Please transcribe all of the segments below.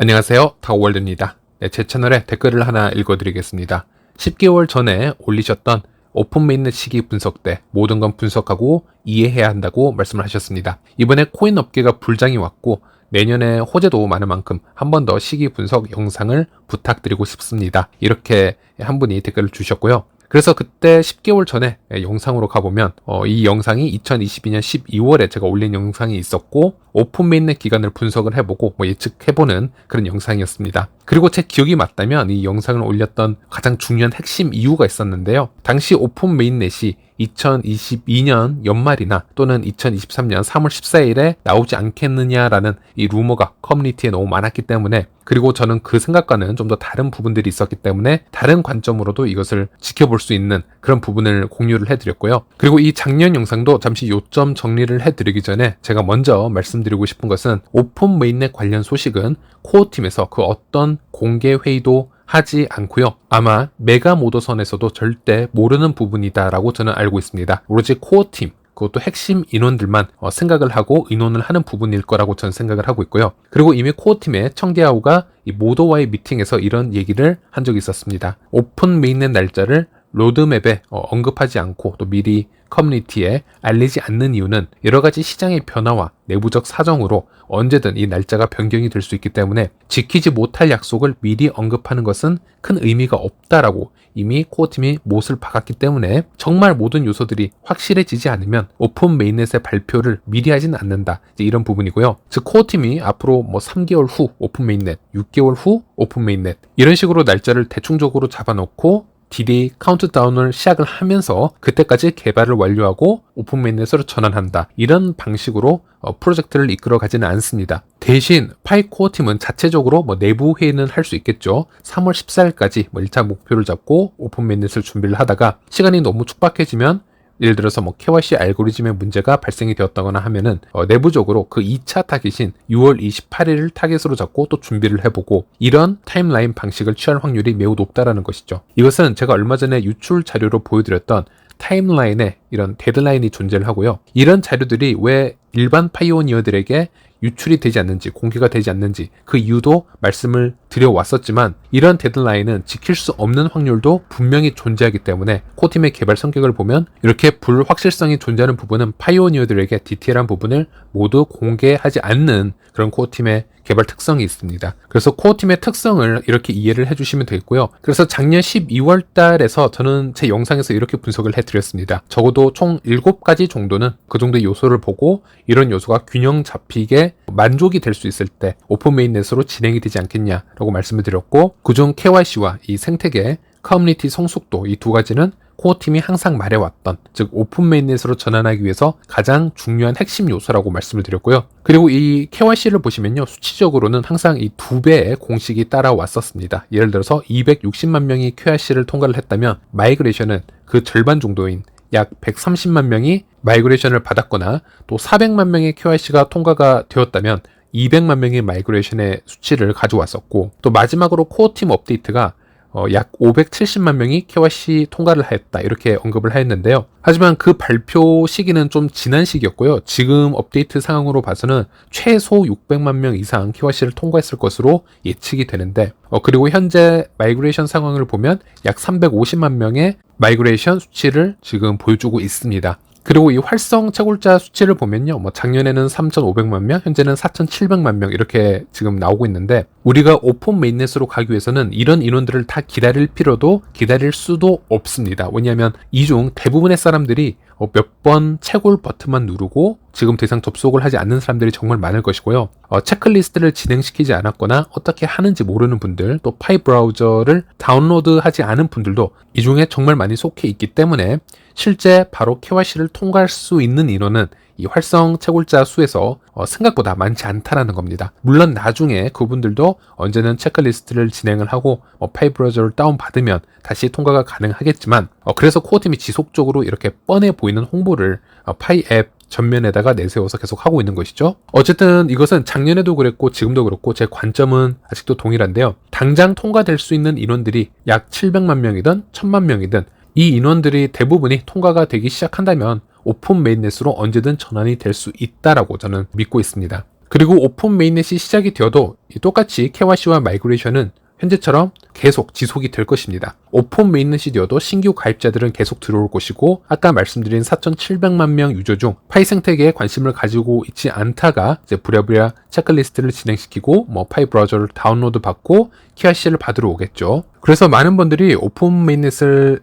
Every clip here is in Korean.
안녕하세요. 다워월드입니다. 네, 제 채널에 댓글을 하나 읽어드리겠습니다. 10개월 전에 올리셨던 오픈 메인넷 시기 분석 때 모든 건 분석하고 이해해야 한다고 말씀을 하셨습니다. 이번에 코인 업계가 불장이 왔고 내년에 호재도 많은 만큼 한 번 더 시기 분석 영상을 부탁드리고 싶습니다. 이렇게 한 분이 댓글을 주셨고요. 그래서 그때 10개월 전에 영상으로 가보면 어, 이 영상이 2022년 12월에 제가 올린 영상이 있었고 오픈 메인넷 기간을 분석을 해보고 뭐 예측해보는 그런 영상이었습니다. 그리고 제 기억이 맞다면 이 영상을 올렸던 가장 중요한 핵심 이유가 있었는데요. 당시 오픈 메인넷이 2022년 연말이나 또는 2023년 3월 14일에 나오지 않겠느냐라는 이 루머가 커뮤니티에 너무 많았기 때문에 그리고 저는 그 생각과는 좀 더 다른 부분들이 있었기 때문에 다른 관점으로도 이것을 지켜볼 수 있는 그런 부분을 공유를 해드렸고요. 그리고 이 작년 영상도 잠시 요점 정리를 해드리기 전에 제가 먼저 말씀드리고 싶은 것은 오픈 메인넷 관련 소식은 코어 팀에서 그 어떤 공개 회의도 하지 않고요. 아마 메가 모더선에서도 절대 모르는 부분이다라고 저는 알고 있습니다. 오로지 코어 팀 그것도 핵심 인원들만 어, 생각을 하고 의논을 하는 부분일 거라고 저는 생각을 하고 있고요. 그리고 이미 코어팀의 청계하우가 이 모더와의 미팅에서 이런 얘기를 한 적이 있었습니다. 오픈 메인넷 날짜를 로드맵에 어, 언급하지 않고 또 미리 커뮤니티에 알리지 않는 이유는 여러 가지 시장의 변화와 내부적 사정으로 언제든 이 날짜가 변경이 될 수 있기 때문에 지키지 못할 약속을 미리 언급하는 것은 큰 의미가 없다라고 이미 코어팀이 못을 박았기 때문에 정말 모든 요소들이 확실해지지 않으면 오픈 메인넷의 발표를 미리 하진 않는다. 이런 부분이고요. 즉 코어팀이 앞으로 뭐 3개월 후 오픈 메인넷, 6개월 후 오픈 메인넷 이런 식으로 날짜를 대충적으로 잡아놓고 D-Day 카운트다운을 시작을 하면서 그때까지 개발을 완료하고 오픈 메인넷으로 전환한다. 이런 방식으로 어, 프로젝트를 이끌어 가지는 않습니다. 대신 파이코어 팀은 자체적으로 뭐 내부 회의는 할 수 있겠죠. 3월 14일까지 뭐 1차 목표를 잡고 오픈 메인넷을 준비를 하다가 시간이 너무 촉박해지면 예를 들어서 뭐 KYC 알고리즘의 문제가 발생이 되었다거나 하면은 어, 내부적으로 그 2차 타깃인 6월 28일을 타깃으로 잡고 또 준비를 해보고 이런 타임라인 방식을 취할 확률이 매우 높다라는 것이죠. 이것은 제가 얼마 전에 유출 자료로 보여드렸던 타임라인에 이런 데드라인이 존재를 하고요. 이런 자료들이 왜 일반 파이오니어들에게 유출이 되지 않는지 공개가 되지 않는지 그 이유도 말씀을 드려왔었지만 이런 데드라인은 지킬 수 없는 확률도 분명히 존재하기 때문에 코팀의 개발 성격을 보면 이렇게 불확실성이 존재하는 부분은 파이오니어들에게 디테일한 부분을 모두 공개하지 않는 그런 코어팀의 개발 특성이 있습니다. 그래서 코어팀의 특성을 이렇게 이해를 해주시면 되겠고요. 그래서 작년 12월 달에서 저는 제 영상에서 이렇게 분석을 해드렸습니다. 적어도 총 7가지 정도는 그 정도의 요소를 보고 이런 요소가 균형 잡히게 만족이 될 수 있을 때 오픈 메인넷으로 진행이 되지 않겠냐라고 말씀을 드렸고 그중 KYC와 이 생태계 커뮤니티 성숙도 이 두 가지는 코어 팀이 항상 말해왔던 즉 오픈 메인넷으로 전환하기 위해서 가장 중요한 핵심 요소라고 말씀을 드렸고요. 그리고 이 KYC를 보시면요. 수치적으로는 항상 이 두 배의 공식이 따라왔었습니다. 예를 들어서 260만 명이 KYC를 통과를 했다면 마이그레이션은 그 절반 정도인 약 130만 명이 마이그레이션을 받았거나 또 400만 명의 KYC가 통과가 되었다면 200만 명의 마이그레이션의 수치를 가져왔었고 또 마지막으로 코어팀 업데이트가 어, 약 570만 명이 KYC 통과를 하였다 이렇게 언급을 하였는데요. 하지만 그 발표 시기는 좀 지난 시기였고요. 지금 업데이트 상황으로 봐서는 최소 600만 명 이상 KYC를 통과했을 것으로 예측이 되는데 어, 그리고 현재 마이그레이션 상황을 보면 약 350만 명의 마이그레이션 수치를 지금 보여주고 있습니다. 그리고 이 활성 채굴자 수치를 보면요. 뭐 작년에는 3,500만 명, 현재는 4,700만 명 이렇게 지금 나오고 있는데 우리가 오픈 메인넷으로 가기 위해서는 이런 인원들을 다 기다릴 필요도 기다릴 수도 없습니다. 왜냐하면 이 중 대부분의 사람들이 어, 몇번 채굴 버튼만 누르고 지금 더 이상 접속을 하지 않는 사람들이 정말 많을 것이고요. 어, 체크리스트를 진행시키지 않았거나 어떻게 하는지 모르는 분들, 또 파이 브라우저를 다운로드하지 않은 분들도 이 중에 정말 많이 속해 있기 때문에 실제 바로 KYC를 통과할 수 있는 인원은 이 활성 채굴자 수에서 어, 생각보다 많지 않다라는 겁니다. 물론 나중에 그분들도 언제는 체크리스트를 진행을 하고 어, 파이 브라우저를 다운받으면 다시 통과가 가능하겠지만 어, 그래서 코어팀이 지속적으로 이렇게 뻔해 보이는 홍보를 어, 파이 앱 전면에다가 내세워서 계속 하고 있는 것이죠. 어쨌든 이것은 작년에도 그랬고 지금도 그렇고 제 관점은 아직도 동일한데요. 당장 통과될 수 있는 인원들이 약 700만 명이든 1000만 명이든 이 인원들이 대부분이 통과가 되기 시작한다면 오픈 메인넷으로 언제든 전환이 될 수 있다라고 저는 믿고 있습니다. 그리고 오픈 메인넷이 시작이 되어도 이 똑같이 KYC와 마이그레이션은 현재처럼 계속 지속이 될 것입니다. 오픈 메인넷이 되어도 신규 가입자들은 계속 들어올 것이고 아까 말씀드린 4,700만 명 유저 중 파이 생태계에 관심을 가지고 있지 않다가 이제 부랴부랴 체크리스트를 진행시키고 뭐 파이 브라우저를 다운로드 받고 KYC를 받으러 오겠죠. 그래서 많은 분들이 오픈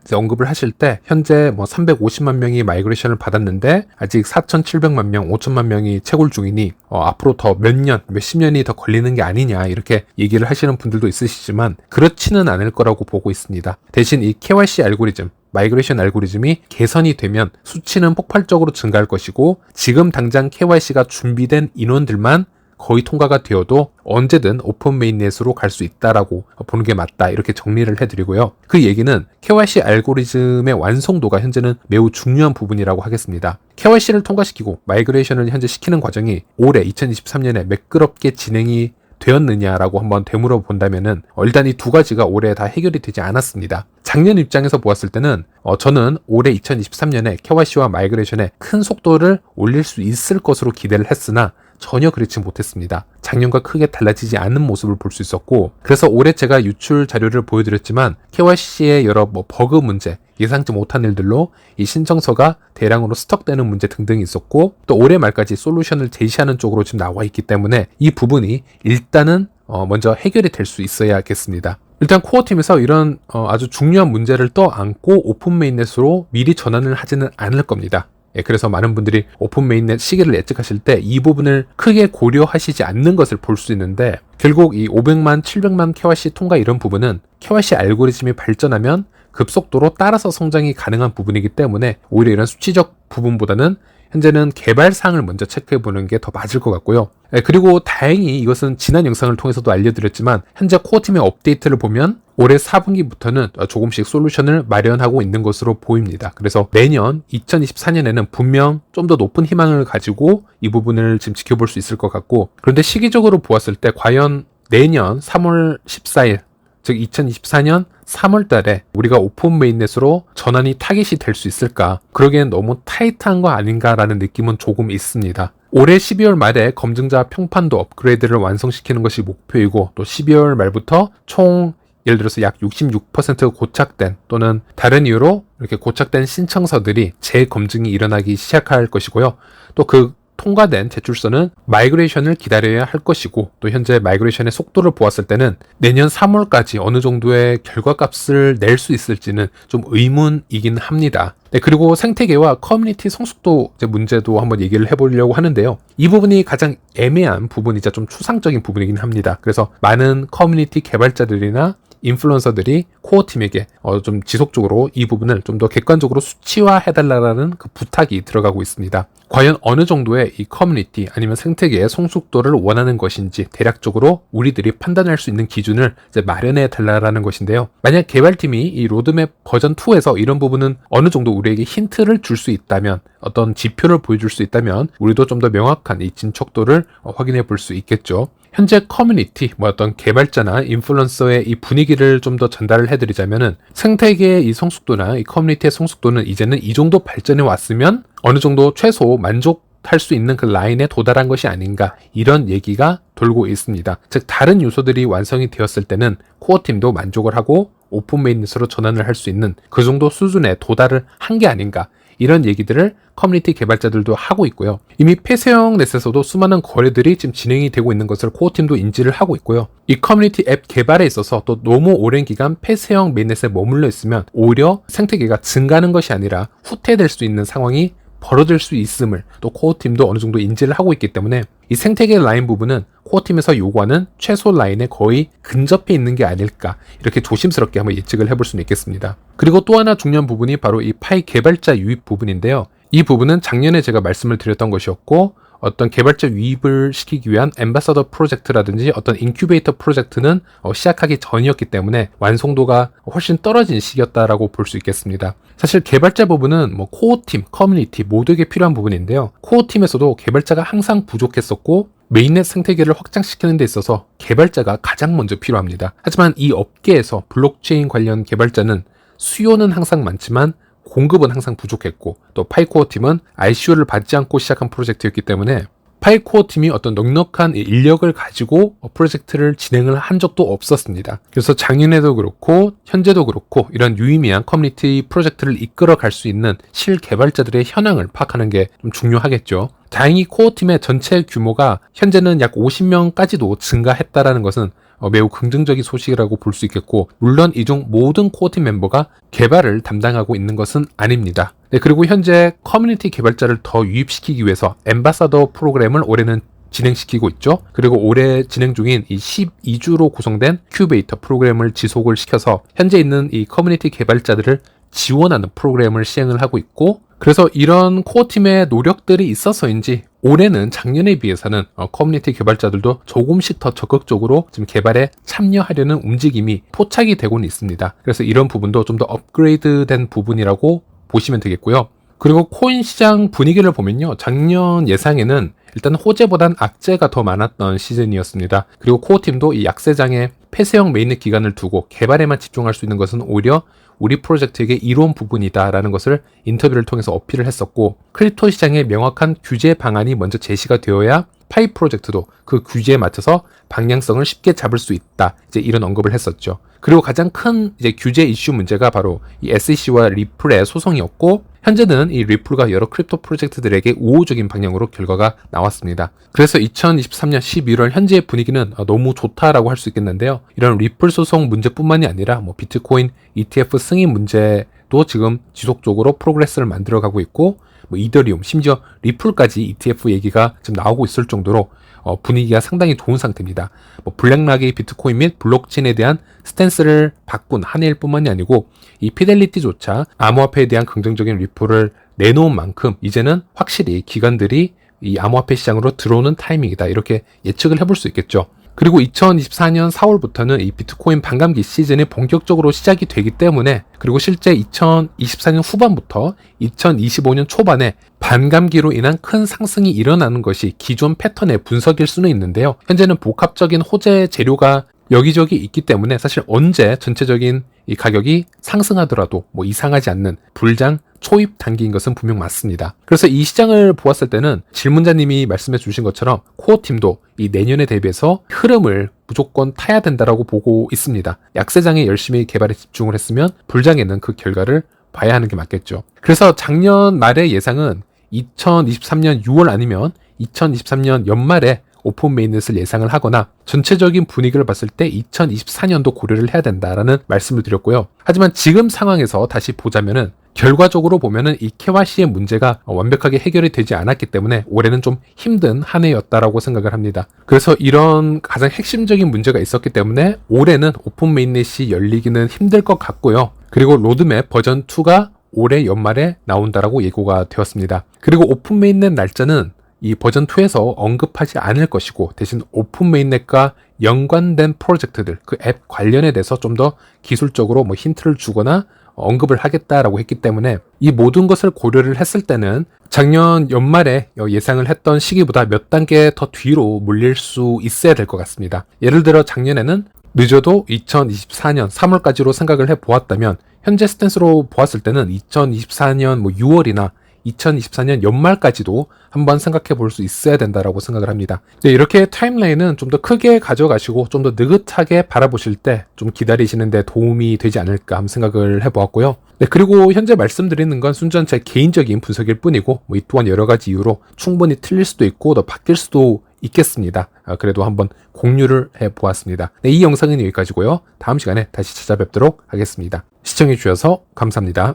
이제 언급을 하실 때 현재 뭐 350만 명이 마이그레이션을 받았는데 아직 4,700만 명, 5천만 명이 채굴 중이니 어, 앞으로 더 몇 년, 몇 십 년이 더 걸리는 게 아니냐 이렇게 얘기를 하시는 분들도 있으시지만 그렇지는 않을 거라고 보고 있습니다. 대신 이 KYC 알고리즘 마이그레이션 알고리즘이 개선이 되면 수치는 폭발적으로 증가할 것이고 지금 당장 KYC가 준비된 인원들만 거의 통과가 되어도 언제든 오픈 메인넷으로 갈 수 있다라고 보는 게 맞다 이렇게 정리를 해드리고요. 그 얘기는 KYC 알고리즘의 완성도가 현재는 매우 중요한 부분이라고 하겠습니다. KYC를 통과시키고 마이그레이션을 현재 시키는 과정이 올해 2023년에 매끄럽게 진행이 되었느냐라고 한번 되물어 본다면은 어, 일단 이 두 가지가 올해 다 해결이 되지 않았습니다. 작년 입장에서 보았을 때는 어, 저는 올해 2023년에 KYC와 마이그레이션의 큰 속도를 올릴 수 있을 것으로 기대를 했으나 전혀 그렇지 못했습니다. 작년과 크게 달라지지 않는 모습을 볼 수 있었고 그래서 올해 제가 유출 자료를 보여드렸지만 KYC의 여러 뭐 버그 문제 예상치 못한 일들로 이 신청서가 대량으로 스톡되는 문제 등등이 있었고 또 올해 말까지 솔루션을 제시하는 쪽으로 지금 나와 있기 때문에 이 부분이 일단은 어 먼저 해결이 될 수 있어야겠습니다. 일단 코어 팀에서 이런 어 아주 중요한 문제를 떠안고 오픈 메인넷으로 미리 전환을 하지는 않을 겁니다. 예, 그래서 많은 분들이 오픈 메인넷 시기를 예측하실 때 이 부분을 크게 고려하시지 않는 것을 볼 수 있는데 결국 이 500만, 700만 KYC 통과 이런 부분은 KYC 알고리즘이 발전하면 급속도로 따라서 성장이 가능한 부분이기 때문에 오히려 이런 수치적 부분보다는 현재는 개발상을 먼저 체크해 보는 게 더 맞을 것 같고요. 예, 그리고 다행히 이것은 지난 영상을 통해서도 알려드렸지만 현재 코어팀의 업데이트를 보면 올해 4분기부터는 조금씩 솔루션을 마련하고 있는 것으로 보입니다. 그래서 내년 2024년에는 분명 좀 더 높은 희망을 가지고 이 부분을 지금 지켜볼 수 있을 것 같고 그런데 시기적으로 보았을 때 과연 내년 3월 14일 즉 2024년 3월 달에 우리가 오픈 메인넷으로 전환이 타깃이 될 수 있을까? 그러기엔 너무 타이트한 거 아닌가라는 느낌은 조금 있습니다. 올해 12월 말에 검증자 평판도 업그레이드를 완성시키는 것이 목표이고 또 12월 말부터 총 예를 들어서 약 66% 고착된 또는 다른 이유로 이렇게 고착된 신청서들이 재검증이 일어나기 시작할 것이고요. 또 그 통과된 제출서는 마이그레이션을 기다려야 할 것이고 또 현재 마이그레이션의 속도를 보았을 때는 내년 3월까지 어느 정도의 결과값을 낼 수 있을지는 좀 의문이긴 합니다. 네, 그리고 생태계와 커뮤니티 성숙도 문제도 한번 얘기를 해보려고 하는데요. 이 부분이 가장 애매한 부분이자 좀 추상적인 부분이긴 합니다. 그래서 많은 커뮤니티 개발자들이나 인플루언서들이 코어 팀에게 어, 좀 지속적으로 이 부분을 좀 더 객관적으로 수치화해달라는 그 부탁이 들어가고 있습니다. 과연 어느 정도의 이 커뮤니티 아니면 생태계의 성숙도를 원하는 것인지 대략적으로 우리들이 판단할 수 있는 기준을 마련해 달라라는 것인데요. 만약 개발팀이 이 로드맵 버전 2에서 이런 부분은 어느 정도 우리에게 힌트를 줄 수 있다면 어떤 지표를 보여줄 수 있다면 우리도 좀 더 명확한 이 진척도를 어, 확인해 볼 수 있겠죠. 현재 커뮤니티, 뭐 어떤 개발자나 인플루언서의 이 분위기를 좀 더 전달을 해드리자면은 생태계의 이 성숙도나 이 커뮤니티의 성숙도는 이제는 이 정도 발전해 왔으면 어느 정도 최소 만족 할 수 있는 그 라인에 도달한 것이 아닌가 이런 얘기가 돌고 있습니다. 즉 다른 요소들이 완성이 되었을 때는 코어 팀도 만족을 하고 오픈 메인넷으로 전환을 할 수 있는 그 정도 수준에 도달을 한 게 아닌가 이런 얘기들을 커뮤니티 개발자들도 하고 있고요. 이미 폐쇄형 넷에서도 수많은 거래들이 지금 진행이 되고 있는 것을 코어팀도 인지를 하고 있고요. 이 커뮤니티 앱 개발에 있어서 또 너무 오랜 기간 폐쇄형 메인넷에 머물러 있으면 오히려 생태계가 증가하는 것이 아니라 후퇴될 수 있는 상황이 벌어질 수 있음을 또 코어팀도 어느 정도 인지를 하고 있기 때문에 이 생태계 라인 부분은 코어팀에서 요구하는 최소 라인에 거의 근접해 있는 게 아닐까 이렇게 조심스럽게 한번 예측을 해볼 수는 있겠습니다. 그리고 또 하나 중요한 부분이 바로 이 파이 개발자 유입 부분인데요. 이 부분은 작년에 제가 말씀을 드렸던 것이었고 어떤 개발자 유입을 시키기 위한 엠바서더 프로젝트라든지 어떤 인큐베이터 프로젝트는 어, 시작하기 전이었기 때문에 완성도가 훨씬 떨어진 시기였다라고 볼 수 있겠습니다. 사실 개발자 부분은 뭐 코어 팀, 커뮤니티 모두에게 필요한 부분인데요. 코어 팀에서도 개발자가 항상 부족했었고 메인넷 생태계를 확장시키는 데 있어서 개발자가 가장 먼저 필요합니다. 하지만 이 업계에서 블록체인 관련 개발자는 수요는 항상 많지만 공급은 항상 부족했고 또 파이코어 팀은 ICO를 받지 않고 시작한 프로젝트였기 때문에 파이코어 팀이 어떤 넉넉한 인력을 가지고 어, 프로젝트를 진행을 한 적도 없었습니다. 그래서 작년에도 그렇고 현재도 그렇고 이런 유의미한 커뮤니티 프로젝트를 이끌어 갈 수 있는 실개발자들의 현황을 파악하는 게 좀 중요하겠죠. 다행히 코어 팀의 전체 규모가 현재는 약 50명까지도 증가했다라는 것은 어, 매우 긍정적인 소식이라고 볼 수 있겠고 물론 이 중 모든 코어팀 멤버가 개발을 담당하고 있는 것은 아닙니다. 네, 그리고 현재 커뮤니티 개발자를 더 유입시키기 위해서 엠바사더 프로그램을 올해는 진행시키고 있죠. 그리고 올해 진행 중인 이 12주로 구성된 큐베이터 프로그램을 지속을 시켜서 현재 있는 이 커뮤니티 개발자들을 지원하는 프로그램을 시행을 하고 있고 그래서 이런 코어 팀의 노력들이 있어서인지 올해는 작년에 비해서는 어, 커뮤니티 개발자들도 조금씩 더 적극적으로 지금 개발에 참여하려는 움직임이 포착이 되고는 있습니다. 그래서 이런 부분도 좀 더 업그레이드된 부분이라고 보시면 되겠고요. 그리고 코인 시장 분위기를 보면요. 작년 예상에는 일단 호재보단 악재가 더 많았던 시즌이었습니다. 그리고 코어 팀도 이 약세장에 폐쇄형 메인넷 기간을 두고 개발에만 집중할 수 있는 것은 오히려 우리 프로젝트에게 이로운 부분이다라는 것을 인터뷰를 통해서 어필을 했었고 크립토 시장에 명확한 규제 방안이 먼저 제시가 되어야 파이 프로젝트도 그 규제에 맞춰서 방향성을 쉽게 잡을 수 있다. 이제 이런 언급을 했었죠. 그리고 가장 큰 이제 규제 이슈 문제가 바로 이 SEC와 리플의 소송이었고 현재는 이 리플과 여러 크립토 프로젝트들에게 우호적인 방향으로 결과가 나왔습니다. 그래서 2023년 11월 현재의 분위기는 어, 너무 좋다라고 할 수 있겠는데요. 이런 리플 소송 문제뿐만이 아니라 뭐 비트코인 ETF 승인 문제 도 지금 지속적으로 프로그레스를 만들어가고 있고 뭐 이더리움 심지어 리플까지 ETF 얘기가 지금 나오고 있을 정도로 어, 분위기가 상당히 좋은 상태입니다. 뭐 블랙락이 비트코인 및 블록체인에 대한 스탠스를 바꾼 한 해일뿐만이 아니고 이 피델리티조차 암호화폐에 대한 긍정적인 리플을 내놓은 만큼 이제는 확실히 기관들이 이 암호화폐 시장으로 들어오는 타이밍이다 이렇게 예측을 해볼 수 있겠죠. 그리고 2024년 4월부터는 이 비트코인 반감기 시즌이 본격적으로 시작이 되기 때문에 그리고 실제 2024년 후반부터 2025년 초반에 반감기로 인한 큰 상승이 일어나는 것이 기존 패턴의 분석일 수는 있는데요. 현재는 복합적인 호재 재료가 여기저기 있기 때문에 사실 언제 전체적인 이 가격이 상승하더라도 뭐 이상하지 않는 불장 초입 단기인 것은 분명 맞습니다. 그래서 이 시장을 보았을 때는 질문자님이 말씀해 주신 것처럼 코어 팀도 이 내년에 대비해서 흐름을 무조건 타야 된다라고 보고 있습니다. 약세장에 열심히 개발에 집중을 했으면 불장에는 그 결과를 봐야 하는 게 맞겠죠. 그래서 작년 말의 예상은 2023년 6월 아니면 2023년 연말에 오픈 메인넷을 예상을 하거나 전체적인 분위기를 봤을 때 2024년도 고려를 해야 된다라는 말씀을 드렸고요. 하지만 지금 상황에서 다시 보자면은 결과적으로 보면은 이 KYC의 문제가 완벽하게 해결이 되지 않았기 때문에 올해는 좀 힘든 한 해였다라고 생각을 합니다. 그래서 이런 가장 핵심적인 문제가 있었기 때문에 올해는 오픈 메인넷이 열리기는 힘들 것 같고요. 그리고 로드맵 버전 2가 올해 연말에 나온다라고 예고가 되었습니다. 그리고 오픈 메인넷 날짜는 이 버전 2에서 언급하지 않을 것이고 대신 오픈 메인넷과 연관된 프로젝트들 그 앱 관련에 대해서 좀 더 기술적으로 뭐 힌트를 주거나 언급을 하겠다라고 했기 때문에 이 모든 것을 고려를 했을 때는 작년 연말에 예상을 했던 시기보다 몇 단계 더 뒤로 물릴 수 있어야 될 것 같습니다. 예를 들어 작년에는 늦어도 2024년 3월까지로 생각을 해 보았다면 현재 스탠스로 보았을 때는 2024년 뭐 6월이나 2024년 연말까지도 한번 생각해 볼 수 있어야 된다라고 생각을 합니다. 네, 이렇게 타임라인은 좀 더 크게 가져가시고 좀 더 느긋하게 바라보실 때 좀 기다리시는데 도움이 되지 않을까 한번 생각을 해보았고요. 네, 그리고 현재 말씀드리는 건 순전 제 개인적인 분석일 뿐이고 뭐 이 또한 여러 가지 이유로 충분히 틀릴 수도 있고 더 바뀔 수도 있겠습니다. 아, 그래도 한번 공유를 해 보았습니다. 네, 이 영상은 여기까지고요. 다음 시간에 다시 찾아뵙도록 하겠습니다. 시청해 주셔서 감사합니다.